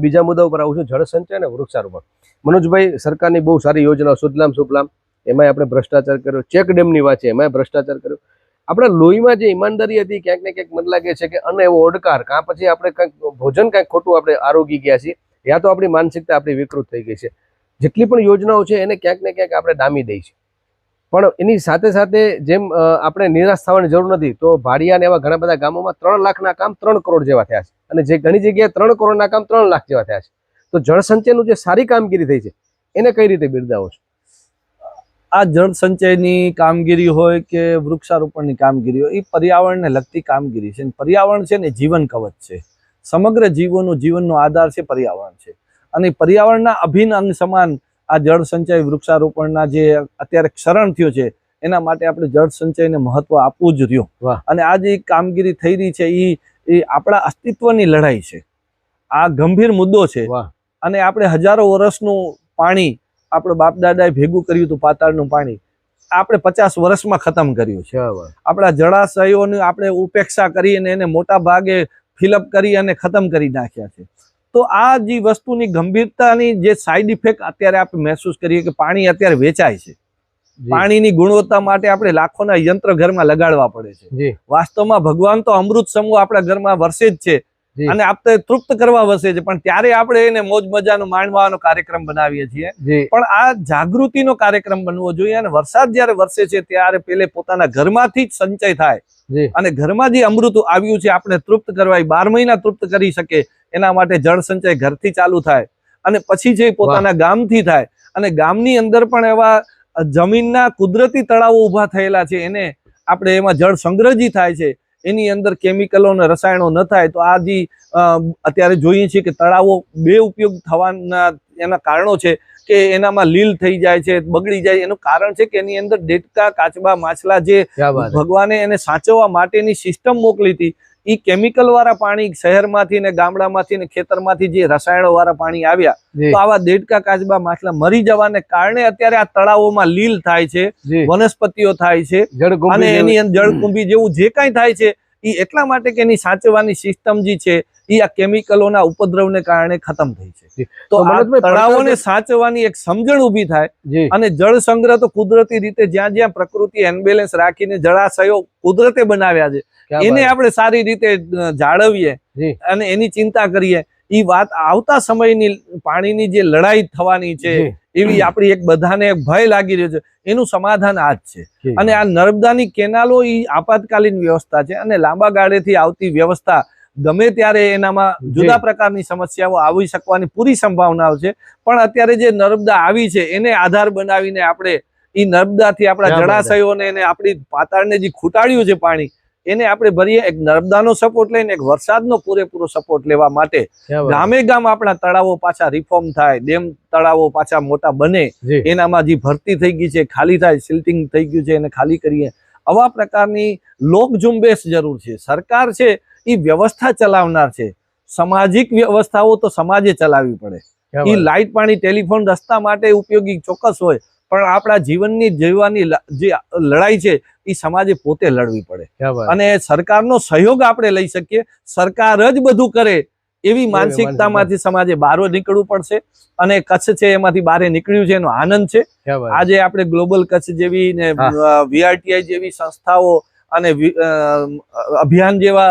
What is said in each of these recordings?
બીજા મુદ્દા ઉપર આવું છું. જળ સંચય અને વૃક્ષારોપણ. મનોજભાઈ, સરકારની બહુ સારી યોજના સુજલામ સુફલામ, એમાંય આપણે ભ્રષ્ટાચાર કર્યો, ચેક ડેમની વાત છે, એમાંય ભ્રષ્ટાચાર કર્યો. આપણા લોહીમાં જે ઈમાનદારી હતી, ક્યાંક ને ક્યાંક મને લાગે છે કે અન એવો ઓડકાર, કાં પછી આપણે કંઈક ભોજન કાંઈક ખોટું આપણે આરોગી ગયા છીએ, યા તો આપણી માનસિકતા આપણી વિકૃત થઈ ગઈ છે. જેટલી પણ યોજનાઓ છે, એને ક્યાંક ને ક્યાંક આપણે ડામી દઈ છે. પણ એની સાથે સાથે જેમ આપણે નિરાશ થવાની જરૂર નથી, તો ભાડિયાને એવા ઘણા બધા ગામોમાં ત્રણ લાખના કામ ત્રણ કરોડ જેવા થયા છે. અને જે ઘણી જગ્યાએ ત્રણ કરોડના કામ ત્રણ લાખ જેવા થયા છે. તો જળસંચયનું જે સારી કામગીરી થઈ છે, એને કઈ રીતે બિરદાવો છો? આ જળસંચયની કામગીરી હોય કે વૃક્ષારોપણની કામગીરી હોય, એ પર્યાવરણને લગતી કામગીરી છે. પર્યાવરણ છે ને જીવન કવચ છે. સમગ્ર જીવોનું, જીવનનો આધાર છે પર્યાવરણ છે. અને પર્યાવરણના અભિન્ન અંગ સમાન આ જળ સંચય વૃક્ષારોપણના જે અત્યારે ક્ષરણ થયું છે એના માટે આપણે જળ સંચયને મહત્વ આપવું જ રહ્યું. અને આ જે કામગીરી થઈ રહી છે એ એ આપણા અસ્તિત્વની લડાઈ છે. આ ગંભીર મુદ્દો છે. અને આપણે હજારો વર્ષનું પાણી આપણે બાપ દાદાએ ભેગું કર્યું હતું પાતાળનું પાણી આપણે પચાસ વર્ષમાં ખતમ કર્યું છે. આપણા જળાશયોની આપણે ઉપેક્ષા કરી અને એને મોટા ભાગે ફિલઅપ કરી અને ખતમ કરી નાખ્યા છે. તો આ જે વસ્તુની ગંભીરતાની જે સાઈડ ઇફેક્ટ અત્યારે આપણે મહેસૂસ કરીએ કે પાણી અત્યારે વેચાય છે. પાણીની ગુણવત્તા માટે આપણે લાખોના યંત્ર ઘરમાં લગાડવા પડે છે. વાસ્તવમાં ભગવાન તો અમૃત સમૂહ આપણા ઘરમાં વરસે જ છે અને આપણે તૃપ્ત કરવા વસે છે. પણ ત્યારે આપણે એને મોજ મજાનો માણવાનો કાર્યક્રમ બનાવીએ છીએ. પણ આ જાગૃતિનો કાર્યક્રમ બનવો જોઈએ અને વરસાદ જ્યારે વરસે છે ત્યારે પેલે પોતાના ઘરમાંથી જ સંચય થાય. અને ઘરમાં જે અમૃત આવ્યું છે આપણે તૃપ્ત કરવા બાર મહિના તૃપ્ત કરી શકે એના માટે જળ સંચય ઘરથી ચાલુ થાય અને પછી જે પોતાના ગામથી થાય અને ગામની અંદર પણ એવા જમીનના કુદરતી તળાવો ઊભા થયેલા છે એને આપણે એમાં જળ સંગ્રહજી થાય છે એની અંદર કેમિકલો અને રસાયણો ન થાય તો આ જે અત્યારે જોઈએ છીએ કે તળાવો બે ઉપયોગ થવાના એના કારણો છે કે એનામાં લીલ થઈ જાય છે બગડી જાય એનું કારણ છે કે એની અંદર ડેટકા કાચબા માછલા જે ભગવાને એને સાચવવા માટેની સિસ્ટમ મોકલી હતી એ કેમિકલ વાળા પાણી શહેરમાંથી ને ગામડામાંથી ને ખેતરમાંથી જે રસાયણો વાળા પાણી આવ્યા તો આવા દેડકા કાચબા માછલા મરી જવાને કારણે અત્યારે આ તળાવોમાં લીલ થાય છે વનસ્પતિઓ થાય છે અને એની અંદર જળકુંભી જેવું જે કાંઈ થાય છે એ એટલા માટે કે એની સાચવવાની સિસ્ટમ જે છે એ આ કેમિકલોના ઉપદ્રવને કારણે ખતમ થઈ છે. તો તળાવોને સાચવવાની એક સમજણ ઊભી થાય અને જળ સંગ્રહ તો કુદરતી રીતે જ્યાં જ્યાં પ્રકૃતિ એનબેલેન્સ રાખીને જળાશયો કુદરતે બનાવ્યા છે એને આપણે સારી રીતે જાળવીએ અને એની ચિંતા કરીએ. એ વાત આવતા સમયની પાણીની જે લડાઈ થવાની છે એવી આપણી એક બધાને ભય લાગી રહ્યો છે. એનું સમાધાન આ જ છે. અને આ નર્મદાની કેનાલો એ આપાતકાલીન વ્યવસ્થા છે અને લાંબા ગાળેથી આવતી વ્યવસ્થા ગમે ત્યારે એનામાં જુદા પ્રકારની સમસ્યાઓ આવી શકવાની પૂરી સંભાવનાઓ છે. પણ અત્યારે જે નર્મદા આવી છે એને આધાર બનાવીને આપણે એ નર્મદાથી આપણા. જળાશયોને એને આપણી પાતાળને જે ખૂટાડ્યું છે પાણી એને આપણે ભરીએ એક નર્મદાનો સપોર્ટ લઈને એક વરસાદનો પૂરેપૂરો સપોર્ટ લેવા માટે. ગામે ગામ આપણા તળાવો પાછા રિફોર્મ થાય ડેમ તળાવો પાછા મોટા બને એનામાં જે ભરતી થઈ ગઈ છે ખાલી થાય સિલ્ટિંગ થઈ ગયું છે એને ખાલી કરીએ. આવા પ્રકારની લોક ઝુંબેશ જરૂર છે. સરકાર છે એ વ્યવસ્થા ચલાવનાર છે. સામાજિક વ્યવસ્થાઓ તો સમાજે ચલાવવી પડે. એ લાઇટ પાણી ટેલિફોન રસ્તા માટે ઉપયોગી ચોક્કસ હોય. પણ આપણા જીવનની જીવવાની જે લડાઈ છે એ સમાજે પોતે લડવી પડે. અને સરકારનો સહયોગ આપણે લઈ શકીએ. સરકાર જ બધું કરે એવી માનસિકતામાંથી સમાજે બહાર નીકળવું પડશે અને કચ્છ છે એમાંથી બહાર નીકળ્યું છે એનો આનંદ છે. આજે આપણે ગ્લોબલ કચ્છ જેવી ને વીઆરટીઆઈ જેવી સંસ્થાઓ અને અભિયાન જેવા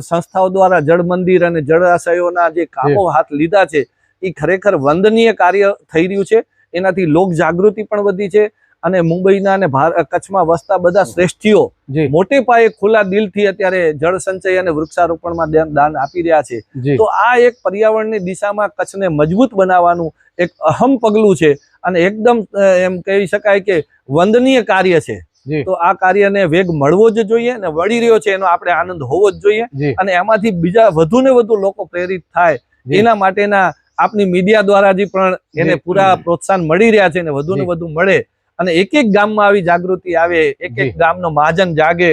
સંસ્થાઓ દ્વારા જળ મંદિર અને જળાશયોના જે કામો હાથ લીધા છે એ ખરેખર વંદનીય કાર્ય થઈ રહ્યું છે. એનાથી લોક જાગૃતિ પણ વધી છે અને મુંબઈના અને કચ્છમાં વસતા બધા શ્રેષ્ઠીઓ મોટે પાયે ખુલ્લા દિલથી અત્યારે જળ સંચય અને વૃક્ષારોપણમાં દાન- આપી રહ્યા છે. તો આ એક પર્યાવરણની દિશામાં કચ્છને મજબૂત બનાવવાનું એક અહમ પગલું છે અને એકદમ એમ કહી શકાય કે વંદનીય કાર્ય છે. તો આ કાર્યને વેગ મળવો જ જોઈએ અને વળી રહ્યો છે એનો આપણે આનંદ હોવો જ જોઈએ અને એમાંથી બીજા વધુ ને વધુ લોકો પ્રેરિત થાય એના માટેના આપની મીડિયા દ્વારા જે પણ એને પૂરા પ્રોત્સાહન મળી રહ્યા છે અને વધુ ને વધુ મળે અને એક એક ગામમાં આવી જાગૃતિ આવે એક એક ગામનો મહાજન જાગે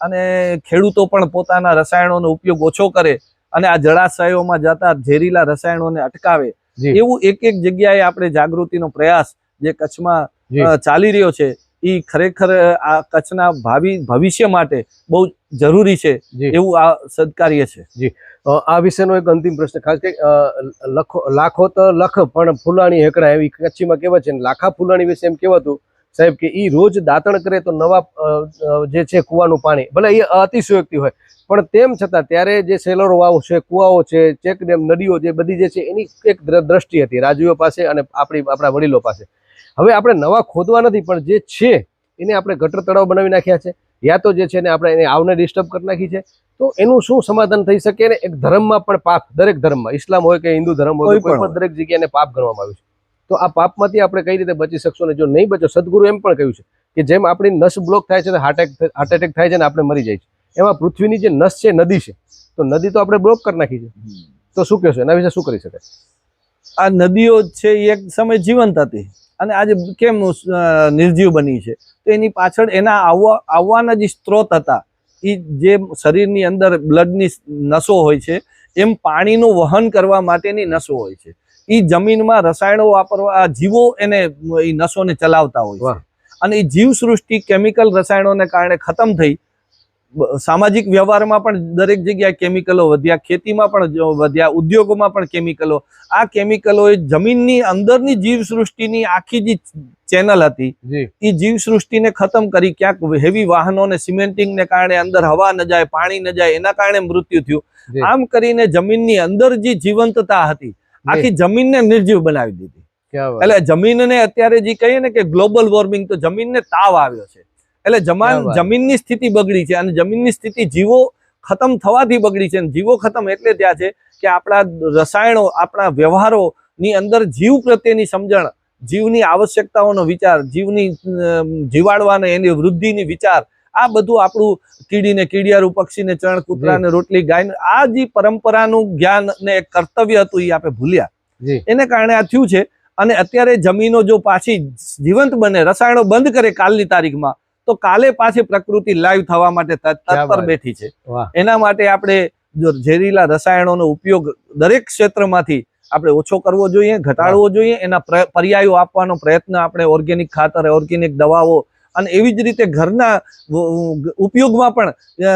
અને ખેડૂતો પણ પોતાના રસાયણોનો ઉપયોગ ઓછો કરે અને આ જળાશયોમાં જતા ઝેરીલા રસાયણોને અટકાવે. એવું એક એક જગ્યાએ આપણે જાગૃતિનો પ્રયાસ જે કચ્છમાં ચાલી રહ્યો છે એ ખરેખર આ કચ્છના ભાવિ ભવિષ્ય માટે બહુ જરૂરી છે એવું આ સદકાર્ય છે. અ, આ વિશેનો એક અંતિમ પ્રશ્ન. ખાસ કે લખો લાખો તો લખ પણ ફૂલાણી હેકડા એવી કચ્છીમાં કહેવત છે? લાખા ફૂલાણી વિશે એમ કહેવાતું સાહેબ, કે એ રોજ દાંતણ કરે તો નવા જે છે કૂવાનું પાણી, ભલે એ અતિશયોક્તિ હોય, પણ તેમ છતાં ત્યારે જે સેલરો વાવ છે, કુવાઓ છે, ચેક ડેમ, નદીઓ જે બધી જે છે, એની એક દ્રષ્ટિ હતી રાજવીઓ પાસે અને આપણી, આપણા વડીલો પાસે. હવે આપણે નવા ખોદવા નથી, પણ જે છે, એને આપણે ગટર તળાવ બનાવી નાખ્યા છે, યા તો જે છે ને આપણે એને આવને ડિસ્ટર્બ કરી નાખી છે તો એનું શું સમાધાન થઈ શકે ને? એક ધર્મમાં પણ પાપ દરેક ધર્મમાં. ઇસ્લામ હોય કે હિન્દુ ધર્મ હોય કોઈ પણ દરેક જગ્યાએ પાપ ગણવામાં આવ્યું છે. તો આ પાપમાંથી આપણે કઈ રીતે બચી શકશો ને? જો નહીં બચો સદગુરુ એમ પણ કહ્યું છે કે જેમ આપણી નસ બ્લોક થાય છે ને હાર્ટ એટેક હાર્ટ એટેક થાય છે ને આપણે મરી જાય છે. એમાં પૃથ્વીની જે નસ છે નદી છે તો નદી તો આપણે બ્લોક કરી નાખી છે. તો શું કહેશો? એના વિશે શું કરી શકાય? આ નદીઓ છે એ એક સમય જીવંત હતી. અને આજે કેમ નિર્જીવ બની છે? તો એની પાછળ એના આવવા આવવાના જે સ્ત્રોત હતા એ જે શરીરની અંદર બ્લડની નસો હોય છે એમ પાણીનું વહન કરવા માટેની નસો હોય છે. એ જમીનમાં રસાયણો વાપરવા આ જીવો એને એ નસોને ચલાવતા હોય છે. અને એ જીવ સૃષ્ટિ કેમિકલ રસાયણોને કારણે ખતમ થઈ સામાજિક વ્યવહારમાં પણ દરેક જગ્યાએ કેમિકલો વધ્યા ખેતીમાં પણ વધ્યા ઉદ્યોગોમાં પણ કેમિકલો આ કેમિકલો એ જમીનની અંદરની જીવસૃષ્ટિની આખી જે ચેનલ હતી એ જીવસૃષ્ટિને ખતમ કરી ક્યાંક હેવી વાહનો ને સિમેન્ટિંગને કારણે અંદર હવા ન જાય પાણી ન જાય એના કારણે મૃત્યુ થયું. આમ કરીને જમીનની અંદર જે જીવંતતા હતી આખી જમીનને નિર્જીવ બનાવી દીધી. એટલે જમીનને અત્યારે જે કહીએ ને કે ગ્લોબલ વોર્મિંગ તો જમીનને તાવ આવ્યો છે. એટલે જમાન. જમીનની સ્થિતિ બગડી છે અને જમીનની સ્થિતિ જીવો ખતમ થવાથી બગડી છે અને જીવો ખતમ એટલે ત્યાં છે કે આપણા રસાયણો આપણા વ્યવહારોની અંદર જીવ પ્રત્યેની સમજણ જીવની આવશ્યકતાઓનો વિચાર જીવની જીવાડવાને એની વૃદ્ધિની વિચાર આ બધું આપણું કીડીને કીડિયારું પક્ષીને ચણ કૂતરાને રોટલી ગાયને આ જે પરંપરાનું જ્ઞાન ને એક કર્તવ્ય હતું એ આપણે ભૂલ્યા. એને કારણે આ થયું છે અને અત્યારે જમીનો જો પાછી જીવંત બને રસાયણો બંધ કરે કાલની તારીખમાં તો કાલે પાછી પ્રકૃતિ લાઈવ થવા માટે તત્પર બેઠી છે. એના માટે આપણે જો ઝેરીલા રસાયણોનો ઉપયોગ દરેક ક્ષેત્રમાંથી આપણે ઓછો કરવો જોઈએ ઘટાડવો જોઈએ એના પર્યાયો આપવાનો પ્રયત્ન આપણે ઓર્ગેનિક ખાતર ઓર્ગેનિક દવાઓ અને એવી જ રીતે ઘરના ઉપયોગમાં પણ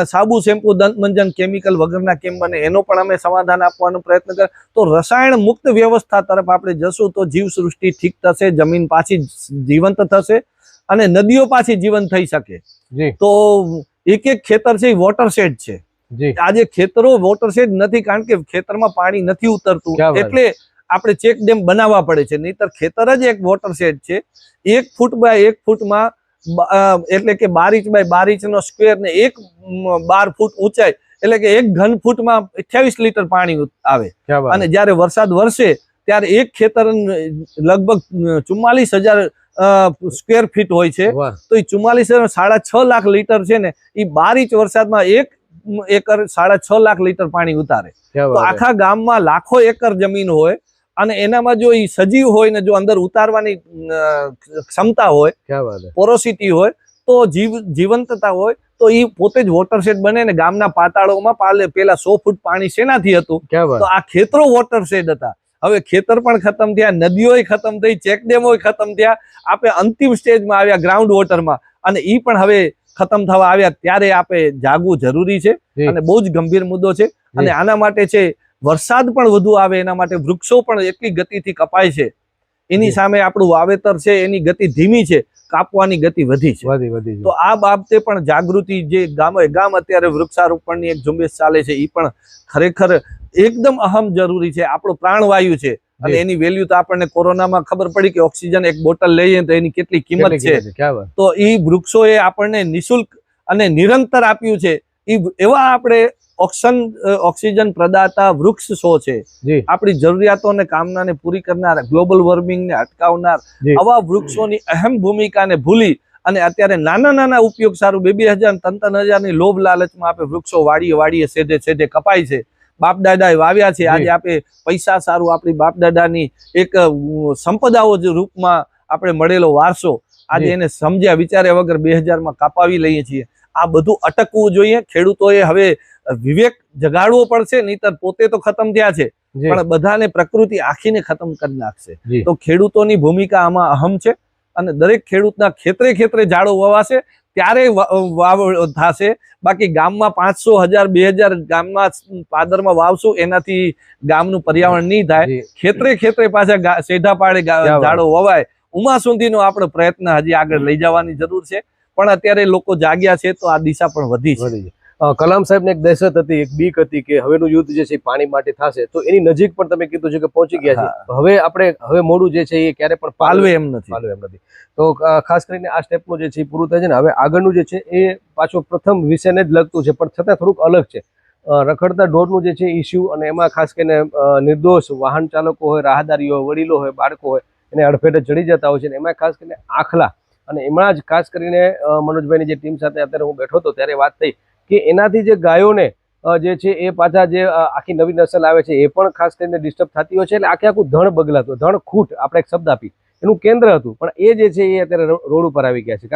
સાબુ શેમ્પુ દંતમંજન કેમિકલ વગરના કેમ બને એનો પણ અમે સમાધાન આપવાનો પ્રયત્ન કર તો રસાયણ મુક્ત વ્યવસ્થા તરફ આપણે જશું તો જીવ સૃષ્ટિ ઠીક થશે જમીન પાછી જીવંત થશે. અને નદીઓ પાછી જીવન થઈ શકે. તો એક એક ખેતર છે એ વોટરશેડ છે. આજે ખેતરો વોટરશેડ નથી કારણ કે ખેતરમાં પાણી નથી ઉતરતું. એટલે આપણે ચેક ડેમ બનાવવા પડે છે. નહીતર ખેતર જ એક વોટરશેડ છે. એક ફૂટ બાય એક ફૂટમાં એટલે કે બાર ઇંચ બાય બાર ઇંચ નો સ્ક્વેર ને એક બાર ફૂટ ઊંચાઈ એટલે કે એક ઘન ફૂટમાં અઠ્યાવીસ લીટર પાણી આવે. અને જ્યારે વરસાદ વરસે ત્યારે એક ખેતર લગભગ ચુમ્માલીસ હજાર સ્ક્વેર ફીટ હોય છે. તો એ ચુમ્માલીસ સાડા છ લાખ લીટર છે ને એ બાર ઇંચ વરસાદમાં એક એકર સાડા છ લાખ લીટર પાણી ઉતારે. તો આખા ગામમાં લાખો એકર જમીન હોય અને એનામાં જો એ સજીવ હોય ને જો અંદર ઉતારવાની ક્ષમતા હોય પોરોસિટી હોય તો જીવ જીવંતતા હોય તો એ પોતે જ વોટરશેડ બને ને ગામના પાતાળોમાં પાલે પેલા સો ફૂટ પાણી શેનાથી હતું? તો આ ખેતરો વોટરશેડ હતા. હવે ખેતર પણ ખતમ થયા નદીઓય ખતમ થઈ ચેકડેમોય ખતમ થયા. આપણે અંતિમ સ્ટેજમાં આવ્યા ગ્રાઉન્ડ વોટરમાં અને એ પણ હવે ખતમ થવા આવ્યા. ત્યારે આપણે જાગવું જરૂરી છે અને બહુ જ ગંભીર મુદ્દો છે. અને આના માટે છે વરસાદ પણ વધુ આવે એના માટે વૃક્ષો પણ એટલી ગતિથી કપાય છે. એની સામે આપણું વાવેતર છે એની ગતિ ધીમી છે કાપવાની ગતિ વધી છે. તો આ બાબતે પણ જાગૃતિ જે ગામે ગામ અત્યારે વૃક્ષારોપણની એક ઝુંબેશ ચાલે છે એ પણ ખરેખર એકદમ અહમ જરૂરી છે. આપણો પ્રાણવાયુ છે. અને એની વેલ્યુ તો આપણને કોરોનામાં ખબર પડી કે ઓક્સિજન એક બોટલ લઈએ તો એની કેટલી કિંમત છે. તો એ વૃક્ષોએ આપણને નિશુલ્ક અને નિરંતર આપ્યું છે. એ એવા આપણે ઓક્સન ઓક્સિજન પ્રદાતા વૃક્ષ શો છે. આપણી જરૂરિયાતોને કામનાને પૂરી કરનાર ગ્લોબલ વોર્મિંગને અટકાવનાર જી. આવા વૃક્ષોની અહમ ભૂમિકાને ભૂલી અને અત્યારે નાના નાના ઉપયોગ સારું બે બે હજાર ત્રણ ત્રણ હજારની લોભ લાલચમાં આપણે વૃક્ષો વાડીએ વાડીએ સેધે સેધે કપાય છે. બાપ દાદાએ વાવ્યા છે. આજે આપણે પૈસા સારું આપણી બાપ દાદાની એક સંપદાઓ રૂપમાં આપણે મળેલો વારસો. આજે એને સમજ્યા વિચાર્યા વગર બે હજારમાં કાપાવી લઈએ છીએ. આ બધું અટકવું જોઈએ. ખેડૂતોએ હવે વિવેક જગાડવો પડશે નહીતર પોતે તો ખતમ થયા છે. પણ બધાને પ્રકૃતિ આખીને ખતમ કરી નાખશે. તો ખેડૂતોની ભૂમિકા આમાં અહમ છે અને દરેક ખેડૂતના ખેતરે ખેતરે ઝાડો વવાશે. ત્યારે વાવ થશે. બાકી ગામમાં પાંચસો હજાર બે હજાર ગામમાં પાદરમાં વાવશું એનાથી ગામનું પર્યાવરણ નહીં થાય. ખેતરે ખેતરે પાછા સેઢા પાડે ઝાડો વવાય. ઉમા સુધીનો આપણે પ્રયત્ન હજી આગળ લઈ જવાની જરૂર છે. પણ અત્યારે લોકો જાગ્યા છે તો આ દિશા પણ વધી છે. કલામ સાહેબને એક દહેશત હતી એક બીક હતી કે હવેનું યુદ્ધ જે છે એ પાણી માટે થશે. તો એની નજીક પણ તમે કીધું છે કે પહોંચી ગયા છે. હવે આપણે હવે મોડું જે છે એ ક્યારે પણ પાલવે એમ નથી. પાલવે એમ નથી. તો ખાસ કરીને આ સ્ટેપનું જે છે એ પૂરું થાય છે ને હવે આગળનું જે છે એ પાછું પ્રથમ વિષયને જ લગતું છે પણ છતાં થોડુંક અલગ છે. રખડતા ઢોરનું જે છે ઇસ્યુ અને એમાં ખાસ કરીને નિર્દોષ વાહન ચાલકો હોય રાહદારીઓ હોય વડીલો હોય બાળકો હોય એને અડફેટે ચડી જતા હોય છે એમાં ખાસ કરીને આખલા અને એમાં જ ખાસ કરીને મનોજભાઈની જે ટીમ સાથે અત્યારે હું બેઠો હતો ત્યારે વાત થઈ કે એનાથી જે ગાયોને જે છે એ પાછા જે આખી નવી નસલ આવે છે એ પણ ખાસ કરીને ડિસ્ટર્બ થતી હોય છે. એટલે આખે આખું ધણ બગલાતું ધણ ખૂટ, આપણે એક શબ્દ આપી એનું કેન્દ્ર હતું. પણ એ જે છે એ અત્યારે રોડ ઉપર આવી ગયા છે.